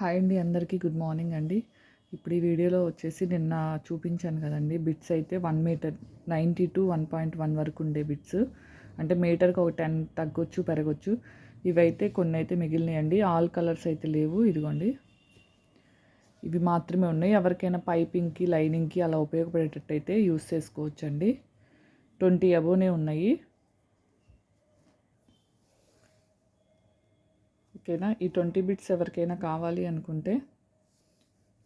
Hi అండి అందరికీ good morning అండి. ఇప్పుడు ఈ వీడియోలో వచ్చేసి నిన్న చూపించాను కదండి బిట్స్ అయితే one metre ninety two one point one వరకు ఉండే బిట్స్. అంటే మీటర్కి ఒక టెన్ తగ్గొచ్చు పెరగొచ్చు. ఇవైతే కొన్ని అయితే మిగిలినాయండి. ఆల్ కలర్స్ అయితే లేవు ఇదిగోండి. ఇవి మాత్రమే ఉన్నాయి. ఎవరికైనా పైపింగ్కి లైనింగ్కి అలా ఉపయోగపడేటట్టు అయితే యూస్ చేసుకోవచ్చండి. ట్వంటీ అబోనే ఉన్నాయి. ఓకేనా ఈ ట్వంటీ బిట్స్ ఎవరికైనా కావాలి అనుకుంటే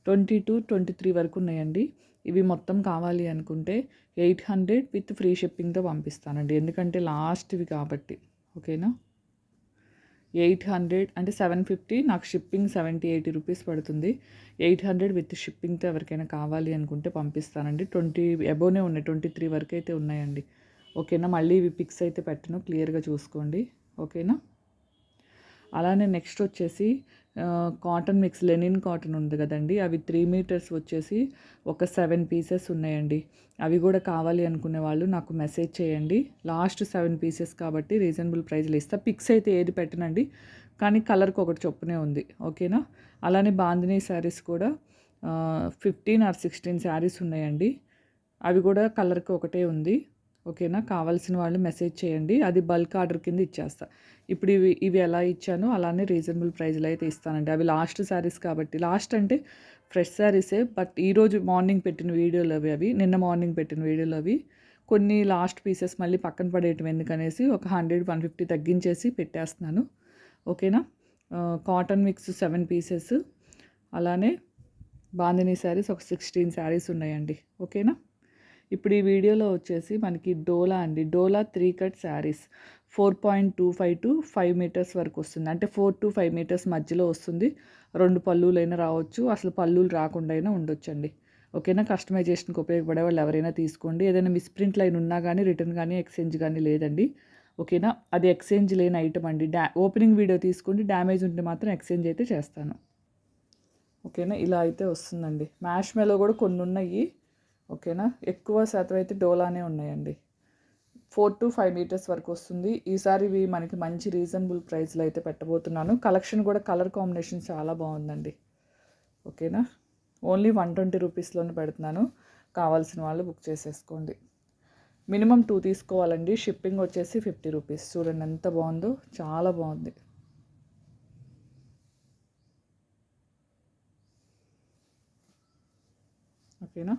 ట్వంటీ టు ట్వంటీ త్రీ వరకు ఉన్నాయండి. ఇవి మొత్తం కావాలి అనుకుంటే ఎయిట్ హండ్రెడ్ విత్ ఫ్రీ షిప్పింగ్తో పంపిస్తానండి. ఎందుకంటే లాస్ట్వి కాబట్టి ఓకేనా? ఎయిట్ హండ్రెడ్ అంటే సెవెన్ ఫిఫ్టీ నాకు షిప్పింగ్ సెవెంటీ ఎయిటీ రూపీస్ పడుతుంది. ఎయిట్ హండ్రెడ్ విత్ షిప్పింగ్తో ఎవరికైనా కావాలి అనుకుంటే పంపిస్తానండి. ట్వంటీ అబోనే ఉన్నాయి ట్వంటీ త్రీ వరకు అయితే ఉన్నాయండి. ఓకేనా? మళ్ళీ ఇవి పిక్స్ అయితే పెట్టను క్లియర్గా చూసుకోండి. ఓకేనా? అలానే నెక్స్ట్ వచ్చేసి కాటన్ మిక్స్ లెనిన్ కాటన్ ఉంది కదండి. అవి త్రీ మీటర్స్ వచ్చేసి ఒక సెవెన్ పీసెస్ ఉన్నాయండి. అవి కూడా కావాలి అనుకునే వాళ్ళు నాకు మెసేజ్ చేయండి. లాస్ట్ సెవెన్ పీసెస్ కాబట్టి రీజనబుల్ ప్రైస్లో ఇస్తా. పిక్స్ అయితే ఏది పెట్టనండి కానీ కలర్కి ఒకటి చొప్పునే ఉంది. ఓకేనా అలానే బాందినీ శారీస్ కూడా ఫిఫ్టీన్ ఆర్ సిక్స్టీన్ శారీస్ ఉన్నాయండి. అవి కూడా కలర్కి ఒకటే ఉంది. ఓకేనా? కావాల్సిన వాళ్ళు మెసేజ్ చేయండి. అది బల్క్ ఆర్డర్ కింద ఇచ్చేస్తా. ఇప్పుడు ఇవి ఇవి ఎలా ఇచ్చానో అలానే రీజనబుల్ ప్రైస్లో అయితే ఇస్తానండి. అవి లాస్ట్ శారీస్ కాబట్టి. లాస్ట్ అంటే ఫ్రెష్ శారీసే బట్ ఈరోజు మార్నింగ్ పెట్టిన వీడియోలు అవి అవి. నిన్న మార్నింగ్ పెట్టిన వీడియోలు అవి. కొన్ని లాస్ట్ పీసెస్ మళ్ళీ పక్కన పడేయటం ఎందుకనేసి ఒక హండ్రెడ్ వన్ ఫిఫ్టీ తగ్గించేసి పెట్టేస్తున్నాను. ఓకేనా? Cotton mix seven pieces. అలానే బాందినీ శారీస్ ఒక సిక్స్టీన్ శారీస్ ఉన్నాయండి. ఓకేనా? ఇప్పుడు ఈ వీడియోలో వచ్చేసి మనకి డోలా అండి. Dola three cut sarees. Four point two five to five metres వరకు వస్తుంది. అంటే ఫోర్ టు ఫైవ్ మీటర్స్ మధ్యలో వస్తుంది. రెండు పళ్ళులైనా రావచ్చు. అసలు పళ్ళులు రాకుండా అయినా ఉండొచ్చండి. ఓకేనా? కస్టమైజేషన్కి ఉపయోగపడే వాళ్ళు ఎవరైనా తీసుకోండి. ఏదైనా మిస్ప్రింట్ లైన్ ఉన్నా కానీ రిటర్న్ కానీ ఎక్స్చేంజ్ కానీ లేదండి. ఓకేనా? అది ఎక్స్చేంజ్ లేని ఐటమ్ అండి. డా ఓపెనింగ్ వీడియో తీసుకోండి. డ్యామేజ్ ఉంటే మాత్రం ఎక్స్చేంజ్ అయితే చేస్తాను. ఓకేనా? ఇలా అయితే వస్తుందండి. మ్యాష్ మెలో కూడా కొన్ని ఉన్నాయి ఓకేనా? ఎక్కువ శాతం అయితే డోలానే ఉన్నాయండి. ఫోర్ టు ఫైవ్ మీటర్స్ వరకు వస్తుంది. ఈసారి ఇవి మనకి మంచి రీజనబుల్ ప్రైస్లో అయితే పెట్టబోతున్నాను. కలెక్షన్ కూడా కలర్ కాంబినేషన్ చాలా బాగుందండి. ఓకేనా? ఓన్లీ వన్ ట్వంటీ రూపీస్లోనే పెడుతున్నాను. కావాల్సిన వాళ్ళు బుక్ చేసేసుకోండి. మినిమం టూ తీసుకోవాలండి. షిప్పింగ్ వచ్చేసి ఫిఫ్టీ రూపీస్. చూడండి ఎంత బాగుందో. చాలా బాగుంది. ఓకేనా?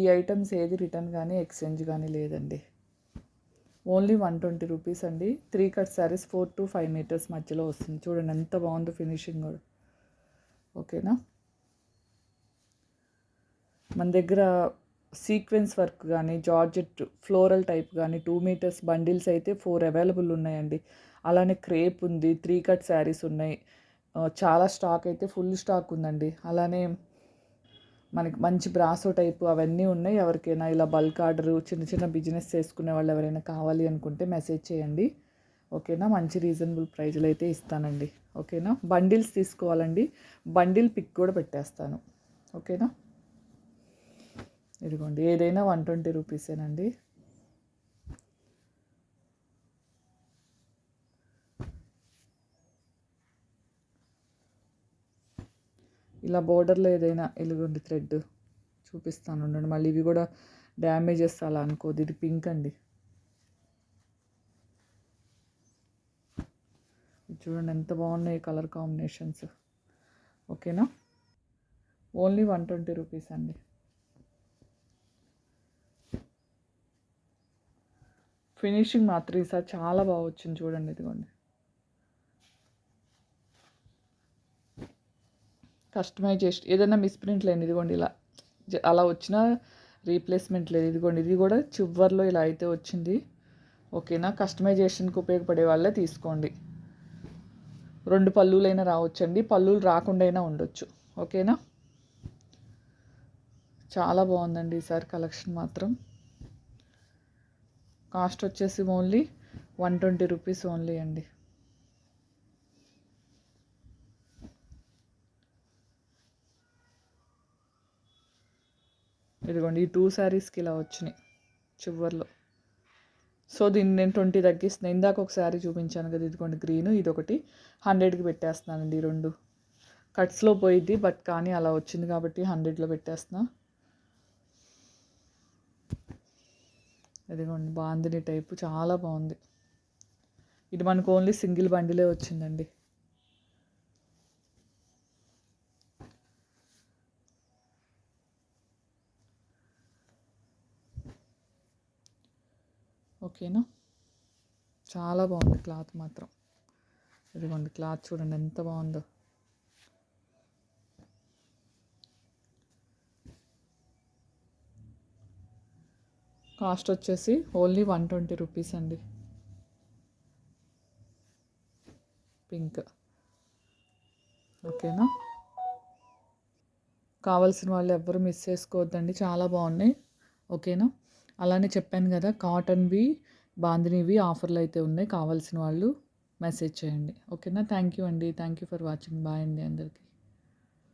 ఈ ఐటమ్స్ ఏది రిటర్న్ కానీ ఎక్స్చేంజ్ కానీ లేదండి. ఓన్లీ వన్ ట్వంటీ రూపీస్ అండి. Three cut sarees four to five metres మధ్యలో వస్తుంది. చూడండి ఎంత బాగుందో ఫినిషింగ్ కూడా. ఓకేనా? మన దగ్గర సీక్వెన్స్ వర్క్ కానీ జార్జెట్ ఫ్లోరల్ టైప్ కానీ టూ మీటర్స్ బండిల్స్ అయితే ఫోర్ అవైలబుల్ ఉన్నాయండి. అలానే క్రేప్ ఉంది త్రీ కట్ శారీస్ ఉన్నాయి. చాలా స్టాక్ అయితే ఫుల్ స్టాక్ ఉందండి. అలానే మనకి మంచి బ్రాసో టైపు అవన్నీ ఉన్నాయి. ఎవరికైనా ఇలా బల్క్ ఆర్డర్ చిన్న చిన్న బిజినెస్ చేసుకునే వాళ్ళు ఎవరైనా కావాలి అనుకుంటే మెసేజ్ చేయండి. ఓకేనా? మంచి రీజనబుల్ ప్రైజ్లు అయితే ఇస్తానండి. ఓకేనా? బండిల్స్ తీసుకోవాలండి. బండిల్ పిక్ కూడా పెట్టేస్తాను. ఓకేనా? ఇదిగోండి. ఏదైనా వన్ ట్వంటీ రూపీసేనండి ఇలా బోర్డర్లో ఏదైనా ఎలుగుండి థ్రెడ్ చూపిస్తాను ఉండండి. మళ్ళీ ఇవి కూడా డ్యామేజెస్ అలా అనుకోదు ఇది పింక్ అండి. చూడండి ఎంత బాగున్నాయి కలర్ కాంబినేషన్స్ ఓకేనా ఓన్లీ వన్ ట్వంటీ రూపీస్ అండి. ఫినిషింగ్ మాత్రం ఈసారి చాలా బాగా వచ్చింది చూడండి ఇదిగోండి. కస్టమైజేషన్ ఏదైనా మిస్ప్రింట్ లేని ఇదిగోండి ఇలా అలా వచ్చినా రీప్లేస్మెంట్ లేదు. ఇదిగోండి ఇది కూడా చివర్లో ఇలా అయితే వచ్చింది. ఓకేనా? కస్టమైజేషన్కి ఉపయోగపడే వాళ్ళే తీసుకోండి. రెండు పళ్ళులైనా రావచ్చండి. పళ్ళులు రాకుండా అయినా ఉండొచ్చు. ఓకేనా? చాలా బాగుందండి ఈసారి కలెక్షన్ మాత్రం. కాస్ట్ వచ్చేసి only one twenty rupees only అండి. ఇదిగోండి ఈ టూ శారీస్కి ఇలా వచ్చినాయి చివర్లో. సో దీన్ని నేను ట్వంటీ తగ్గిస్తున్నాను ఇందాక ఒక శారీ చూపించాను కదా ఇదిగోండి గ్రీన్ ఇది ఒకటి హండ్రెడ్కి పెట్టేస్తున్నానండి ఈ రెండు. కట్స్లో పోయిద్ది బట్ కానీ అలా వచ్చింది కాబట్టి హండ్రెడ్లో పెట్టేస్తున్నా. ఇదిగోండి బాందిని టైపు చాలా బాగుంది. ఇది మనకు ఓన్లీ సింగిల్ బండిలే వచ్చిందండి. ఓకేనా? చాలా బాగుంది క్లాత్ మాత్రం. ఇదిగోండి క్లాత్ చూడండి ఎంత బాగుందో. కాస్ట్ వచ్చేసి ఓన్లీ వన్ ట్వంటీ రూపీస్ అండి. పింక్. ఓకేనా? కావాల్సిన వాళ్ళు ఎవ్వరు మిస్ చేసుకోవద్దండి. చాలా బాగున్నాయి. ఓకేనా? అలానే చెప్పాను కదా కాటన్వి బాందినివి ఆఫర్లు అయితే ఉన్నాయి. కావాల్సిన వాళ్ళు మెసేజ్ చేయండి. ఓకేనా? థ్యాంక్ యూ అండి. Thank you for watching. Bye అండి అందరికీ.